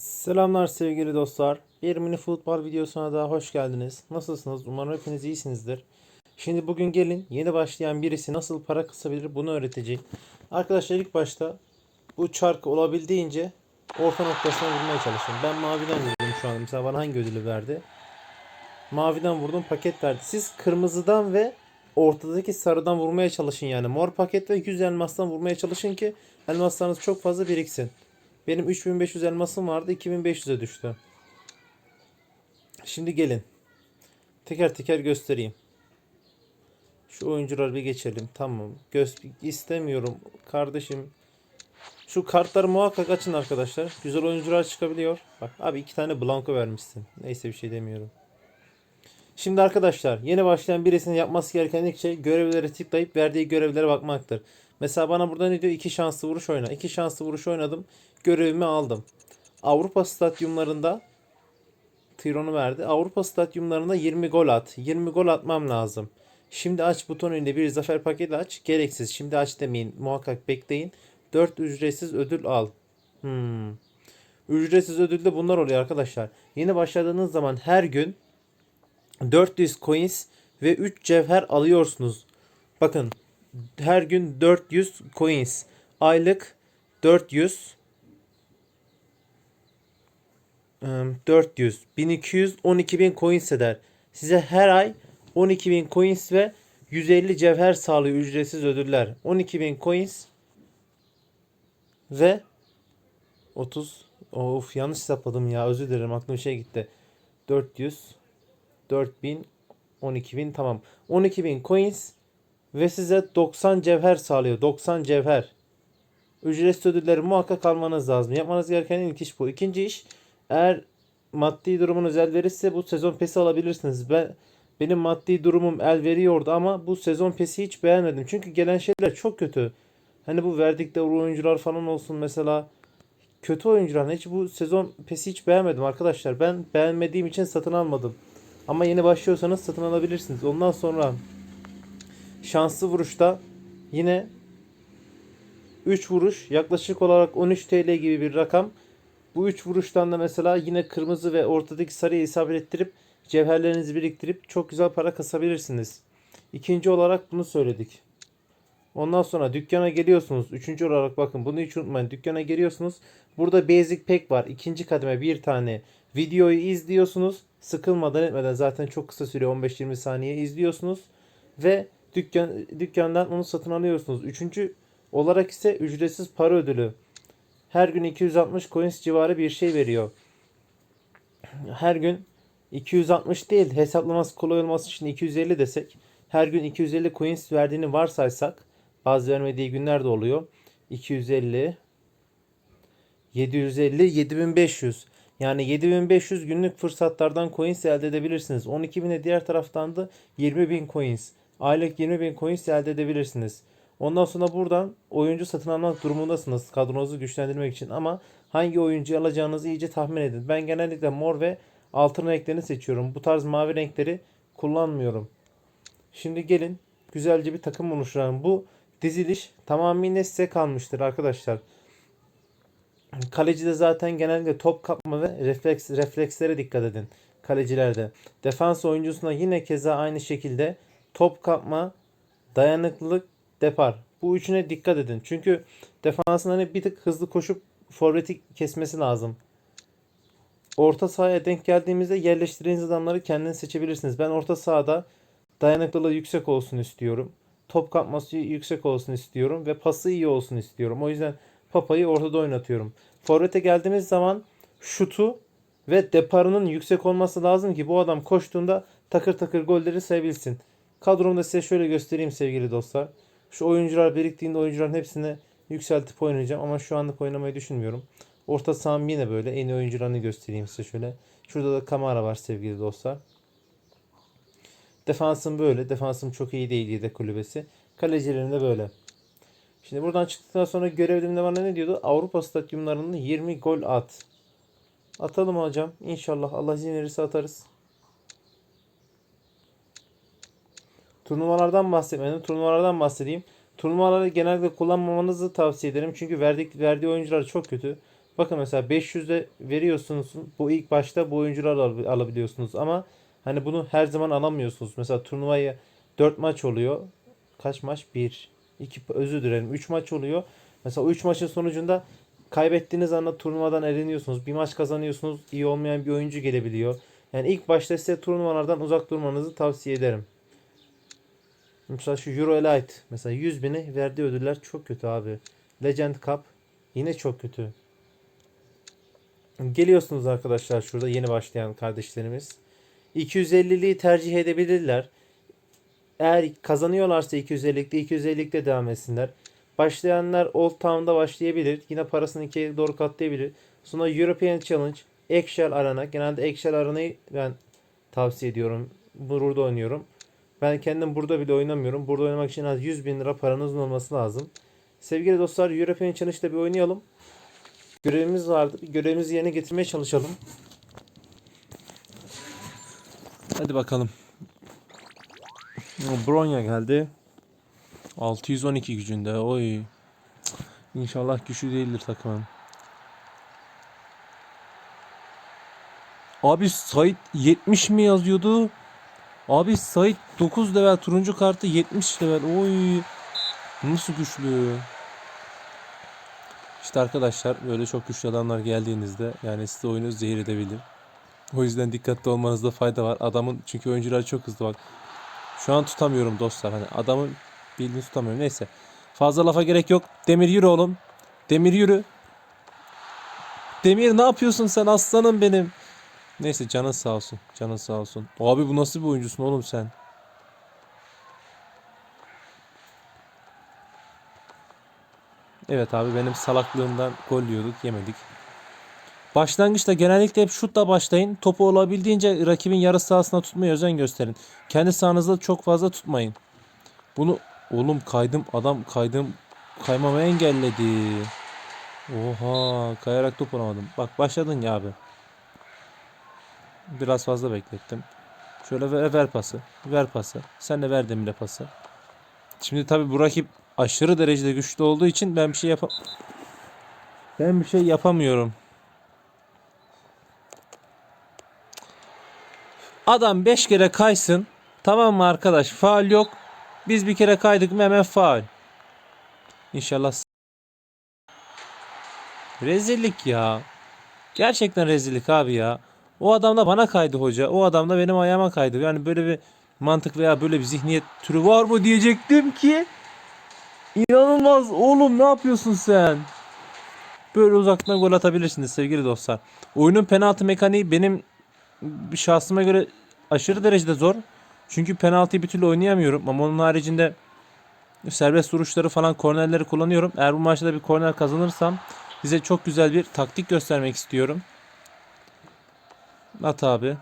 Selamlar sevgili dostlar. Bir mini futbol videosuna daha hoş geldiniz. Nasılsınız? Umarım hepiniz iyisinizdir. Şimdi bugün gelin yeni başlayan birisi nasıl para kısabilir bunu öğreteceğim. Arkadaşlar ilk başta bu çarkı olabildiğince orta noktasına vurmaya çalışın. Ben maviden vurdum şu an. Mesela bana hangi ödülü verdi? Maviden vurdum paket verdi. Siz kırmızıdan ve ortadaki sarıdan vurmaya çalışın yani. Mor paket ve 100 elmastan vurmaya çalışın ki elmaslarınız çok fazla biriksin. Benim 3500 elmasım vardı 2500'e düştü. Şimdi gelin. Teker teker göstereyim. Şu oyuncuları bir geçelim. Tamam. Göz istemiyorum kardeşim. Şu kartları muhakkak açın arkadaşlar. Güzel oyuncular çıkabiliyor. Bak abi iki tane blanko vermişsin. Neyse bir şey demiyorum. Şimdi arkadaşlar yeni başlayan birisinin yapması gereken ilk şey görevlere tıklayıp verdiği görevlere bakmaktır. Mesela bana burada ne diyor? İki şanslı vuruş oyna. İki şanslı vuruş oynadım. Görevimi aldım. Avrupa stadyumlarında Tiron'u verdi. Avrupa stadyumlarında 20 gol at. 20 gol atmam lazım. Şimdi aç butonuyla bir zafer paketi aç. Gereksiz. Şimdi aç demeyin. Muhakkak bekleyin. 4 ücretsiz ödül al. Hmm. Ücretsiz ödülde bunlar oluyor arkadaşlar. Yeni başladığınız zaman her gün 400 coins ve 3 cevher alıyorsunuz. Bakın her gün 400 coins. Aylık 400 ım, 400 1200 12000 coins eder. Size her ay 12000 coins ve 150 cevher sağlıyor ücretsiz ödüller. 12000 coins ve 30 of yanlış hesapladım ya özür dilerim aklım şey gitti. 400 4000 12000 tamam. 12000 coins ve size 90 cevher sağlıyor. 90 cevher. Ücretsiz ödülleri muhakkak almanız lazım. Yapmanız gereken ilk iş bu. İkinci iş eğer maddi durumunuz el verirse bu sezon pesi alabilirsiniz. Ben benim maddi durumum el veriyordu ama bu sezon pesi hiç beğenmedim. Çünkü gelen şeyler çok kötü. Hani bu verdikleri oyuncular falan olsun mesela kötü oyuncular. Hiç bu sezon pesi hiç beğenmedim arkadaşlar. Ben beğenmediğim için satın almadım. Ama yeni başlıyorsanız satın alabilirsiniz. Ondan sonra şanslı vuruşta yine 3 vuruş yaklaşık olarak 13 TL gibi bir rakam. Bu 3 vuruştan da mesela yine kırmızı ve ortadaki sarıyı isabet ettirip cevherlerinizi biriktirip çok güzel para kasabilirsiniz. İkinci olarak bunu söyledik. Ondan sonra dükkana geliyorsunuz. Üçüncü olarak bakın bunu hiç unutmayın. Dükkana geliyorsunuz. Burada basic pack var. İkinci kademe bir tane. Videoyu izliyorsunuz. Sıkılmadan etmeden zaten çok kısa sürüyor 15-20 saniye izliyorsunuz. Ve dükkan, dükkandan onu satın alıyorsunuz. Üçüncü olarak ise ücretsiz para ödülü. Her gün 260 coins civarı bir şey veriyor. Her gün 260 değil hesaplaması kolay olması için 250 desek her gün 250 coins verdiğini varsaysak bazı vermediği günler de oluyor. 250 750 7500 yani 7500 günlük fırsatlardan coins elde edebilirsiniz. 12.000'e diğer taraftan da 20.000 coins. Aylık 20.000 coins elde edebilirsiniz. Ondan sonra buradan oyuncu satın almak durumundasınız kadronuzu güçlendirmek için ama hangi oyuncuyu alacağınızı iyice tahmin edin. Ben genellikle mor ve altın renklerini seçiyorum. Bu tarz mavi renkleri kullanmıyorum. Şimdi gelin güzelce bir takım oluşturalım. Bu diziliş tamamıyla size kalmıştır arkadaşlar. Kalecide zaten genellikle top kapma ve refleks reflekslere dikkat edin kalecilerde. Defans oyuncusuna yine keza aynı şekilde top kapma, dayanıklılık, depar. Bu üçüne dikkat edin. Çünkü defansın hani bir tık hızlı koşup forveti kesmesi lazım. Orta sahaya denk geldiğimizde yerleştirdiğiniz adamları kendiniz seçebilirsiniz. Ben orta sahada dayanıklılığı yüksek olsun istiyorum. Top kapması yüksek olsun istiyorum ve pası iyi olsun istiyorum. O yüzden Papa'yı ortada oynatıyorum. Forvet'e geldiğimiz zaman şutu ve deparının yüksek olması lazım ki bu adam koştuğunda takır takır golleri sayabilsin. Kadromda size şöyle göstereyim sevgili dostlar. Şu oyuncular biriktiğinde oyuncuların hepsini yükseltip oynayacağım ama şu anlık oynamayı düşünmüyorum. Orta saham yine böyle en iyi oyuncularını göstereyim size şöyle. Şurada da Kamara var sevgili dostlar. Defansım böyle. Defansım çok iyi değil yedek kulübesi. Kalecilerim de böyle. Şimdi buradan çıktıktan sonra görevlimde bana ne diyordu? Avrupa stadyumlarında 20 gol at. Atalım hocam. İnşallah Allah izin verirse atarız. Turnuvalardan bahsetmedim. Turnuvalardan bahsedeyim. Turnuvaları genelde kullanmamanızı tavsiye ederim. Çünkü verdik, verdiği oyuncular çok kötü. Bakın mesela 500'de veriyorsunuz. Bu ilk başta bu oyuncuları al- alabiliyorsunuz ama hani bunu her zaman alamıyorsunuz. Mesela turnuvayı 4 maç oluyor. Kaç maç? 1 2 özür dilerim. 3 maç oluyor. Mesela 3 maçın sonucunda kaybettiğiniz anda turnuvadan eleniyorsunuz. Bir maç kazanıyorsunuz. iyi olmayan bir oyuncu gelebiliyor. Yani ilk başta size turnuvalardan uzak durmanızı tavsiye ederim. Mesela şu Euro Elite mesela 100 bini verdiği ödüller çok kötü abi. Legend Cup yine çok kötü. Geliyorsunuz arkadaşlar şurada yeni başlayan kardeşlerimiz. 250'liği tercih edebilirler. Eğer kazanıyorlarsa 250'likte 250'likte devam etsinler. Başlayanlar Old Town'da başlayabilir. Yine parasını ikiye doğru katlayabilir. Sonra European Challenge, Excel Arena. Genelde Excel Arena'yı ben tavsiye ediyorum. Burada oynuyorum. Ben kendim burada bile oynamıyorum. Burada oynamak için az 100 bin lira paranızın olması lazım. Sevgili dostlar European Challenge'da bir oynayalım. Görevimiz vardı. Bir Görevimizi yerine getirmeye çalışalım. Hadi bakalım. Bronya geldi. 612 gücünde. Oy. İnşallah güçlü değildir takımın. Abi Sait 70 mi yazıyordu? Abi Sait 9 level turuncu kartı 70 level. Oy. Nasıl güçlü? İşte arkadaşlar böyle çok güçlü adamlar geldiğinizde yani size oyunu zehir edebilir. O yüzden dikkatli olmanızda fayda var. Adamın çünkü oyuncular çok hızlı bak. Şu an tutamıyorum dostlar. Hani adamın bildiğini tutamıyorum. Neyse. Fazla lafa gerek yok. Demir yürü oğlum. Demir yürü. Demir ne yapıyorsun sen aslanım benim. Neyse canın sağ olsun. Canın sağ olsun. Abi bu nasıl bir oyuncusun oğlum sen? Evet abi benim salaklığımdan gol yiyorduk yemedik. Başlangıçta genellikle hep şutla başlayın. Topu olabildiğince rakibin yarı sahasına tutmaya özen gösterin. Kendi sahanızda çok fazla tutmayın. Bunu oğlum kaydım adam kaydım kaymamı engelledi. Oha kayarak top alamadım. Bak başladın ya abi. Biraz fazla beklettim. Şöyle ver, ver pası. Ver pası. Sen de ver Demir'e pası. Şimdi tabi bu rakip aşırı derecede güçlü olduğu için ben bir şey yapam ben bir şey yapamıyorum. Adam 5 kere kaysın. Tamam mı arkadaş? Faal yok. Biz bir kere kaydık mı hemen faal. İnşallah. Rezillik ya. Gerçekten rezillik abi ya. O adam da bana kaydı hoca. O adam da benim ayağıma kaydı. Yani böyle bir mantık veya böyle bir zihniyet türü var mı diyecektim ki. İnanılmaz oğlum ne yapıyorsun sen? Böyle uzaktan gol atabilirsiniz sevgili dostlar. Oyunun penaltı mekaniği benim şahsıma göre aşırı derecede zor. Çünkü penaltıyı bir türlü oynayamıyorum. Ama onun haricinde serbest vuruşları falan kornerleri kullanıyorum. Eğer bu maçta bir korner kazanırsam size çok güzel bir taktik göstermek istiyorum. At abi.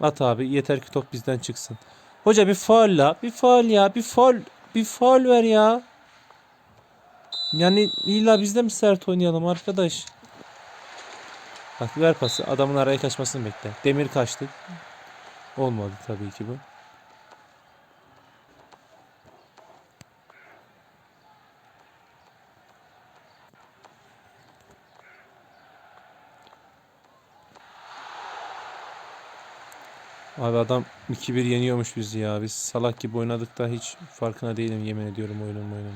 At abi. Yeter ki top bizden çıksın. Hoca bir faul la. Bir faul ya. Bir faul. Bir faul ver ya. Yani illa bizde mi sert oynayalım arkadaş? Bak ver pası. Adamın araya kaçmasını bekle. Demir kaçtı. Olmadı tabii ki bu. Abi adam 2-1 yeniyormuş bizi ya. Biz salak gibi oynadık da hiç farkına değilim yemin ediyorum oyunun oyunun.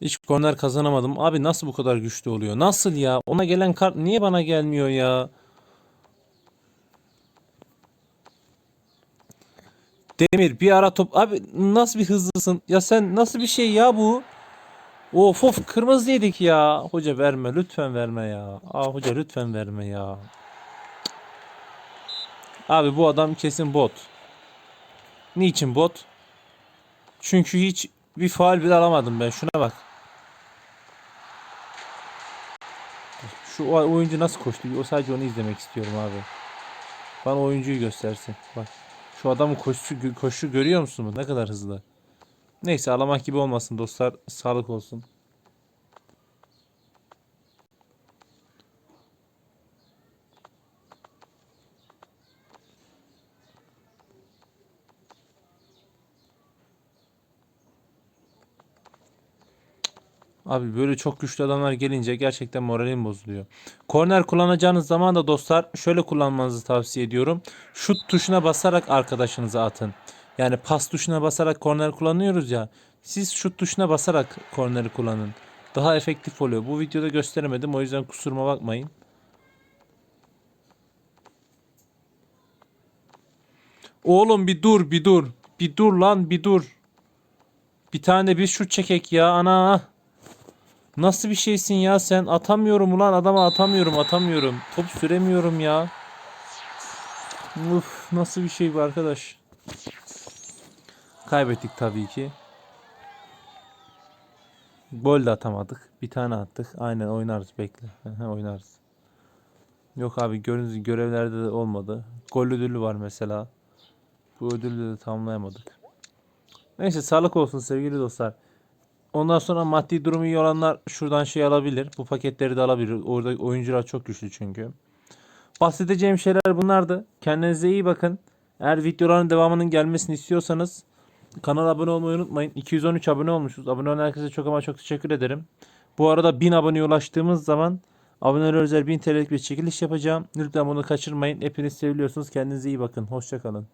Hiç korner kazanamadım. Abi nasıl bu kadar güçlü oluyor? Nasıl ya? Ona gelen kart niye bana gelmiyor ya? Demir bir ara top. Abi nasıl bir hızlısın? Ya sen nasıl bir şey ya bu? Of of kırmızı yedik ya. Hoca verme lütfen verme ya. Aa hoca lütfen verme ya. Abi bu adam kesin bot. Niçin bot? Çünkü hiç bir faal bile alamadım ben. Şuna bak. Şu oyuncu nasıl koştu? O sadece onu izlemek istiyorum abi. Bana oyuncuyu göstersin. Bak. Şu adamın koşu koşu görüyor musun? Ne kadar hızlı. Neyse ağlamak gibi olmasın dostlar. Sağlık olsun. Abi böyle çok güçlü adamlar gelince gerçekten moralim bozuluyor. Korner kullanacağınız zaman da dostlar şöyle kullanmanızı tavsiye ediyorum. Şut tuşuna basarak arkadaşınıza atın. Yani pas tuşuna basarak korner kullanıyoruz ya. Siz şut tuşuna basarak korneri kullanın. Daha efektif oluyor. Bu videoda gösteremedim o yüzden kusuruma bakmayın. Oğlum bir dur bir dur. Bir dur lan bir dur. Bir tane bir şut çekek ya ana. Nasıl bir şeysin ya sen? Atamıyorum ulan adama atamıyorum atamıyorum. Top süremiyorum ya. Uf nasıl bir şey bu arkadaş. Kaybettik tabii ki. Gol de atamadık. Bir tane attık. Aynen oynarız bekle. Oynarız. Yok abi gördüğünüz görevlerde de olmadı. Gol ödülü var mesela. Bu ödülü de tamamlayamadık. Neyse sağlık olsun sevgili dostlar. Ondan sonra maddi durumu iyi olanlar şuradan şey alabilir. Bu paketleri de alabilir. Orada oyuncular çok güçlü çünkü. Bahsedeceğim şeyler bunlardı. Kendinize iyi bakın. Eğer videoların devamının gelmesini istiyorsanız kanala abone olmayı unutmayın. 213 abone olmuşuz. Abone olan herkese çok ama çok teşekkür ederim. Bu arada 1000 aboneye ulaştığımız zaman abonelere özel 1000 TL'lik bir çekiliş yapacağım. Lütfen bunu kaçırmayın. Hepiniz seviliyorsunuz. Kendinize iyi bakın. Hoşçakalın.